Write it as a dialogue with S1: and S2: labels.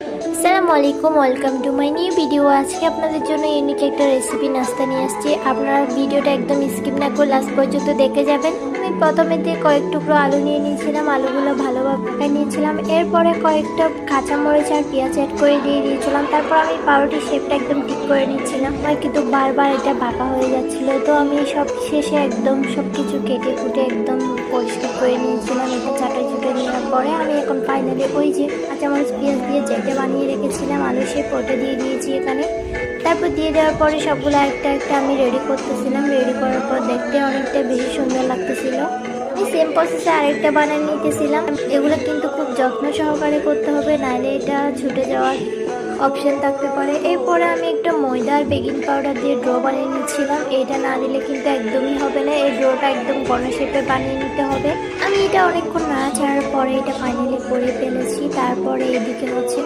S1: আসসালামু আলাইকুম, welcome to my new video. আজকে আপনাদের জন্য ইউনিক একটা রেসিপি নাস্তা নিয়ে আসছি। আপনারা ভিডিওটা একদম স্কিপ না করে লাস্ট পর্যন্ত দেখে যাবেন। আমি প্রথমে দিয়ে কয়েক টুকরো আলু নিয়ে নিয়েছিলাম, আলুগুলো ভালোভাবে নিয়েছিলাম। এরপরে কয়েকটা কাঁচামরিচ আর পেঁয়াজ অ্যাড করে দিয়ে দিয়েছিলাম। তারপর আমি পাউরুটির শেপটা একদম ঠিক করে নিচ্ছিলাম। আমার কিন্তু বারবার এটা বাঁকা হয়ে যাচ্ছিল। তো আমি সব শেষে একদম সব কিছু কেটে কুটে একদম পরিষ্কার করে নিয়েছিলাম। এটা চাটা পরে আমি এখন ফাইনালি ওই যে কাঁচামরিচ পেঁয়াজ দিয়ে যেটা বানিয়ে রেখেছিলাম, আলু সে ওটা দিয়ে দিয়েছি এখানে। তারপর দিয়ে দেওয়ার পরে সবগুলো একটা একটা আমি রেডি করতেছিলাম। রেডি করার পর দেখতে অনেকটা বেশি সুন্দর লাগতেছিল। আমি সেম প্রসেসে আরেকটা বানিয়ে নিতেছিলাম। এগুলো কিন্তু খুব যত্ন সহকারে করতে হবে নাহলে এটা ছুটে যাওয়ার অপশন থাকতে পারে। এরপরে আমি একটা ময়দা আর বেকিং পাউডার দিয়ে ড্র বানিয়ে নিচ্ছিলাম। এটা না দিলে কিন্তু একদমই হবে না। এই ড্রোটা একদম গণ শেপে বানিয়ে নিতে হবে। আমি এটা অনেকক্ষণ না ছাড়ার পরে এটা ফাইনালি করে ফেলেছি। তারপরে এদিকে হচ্ছে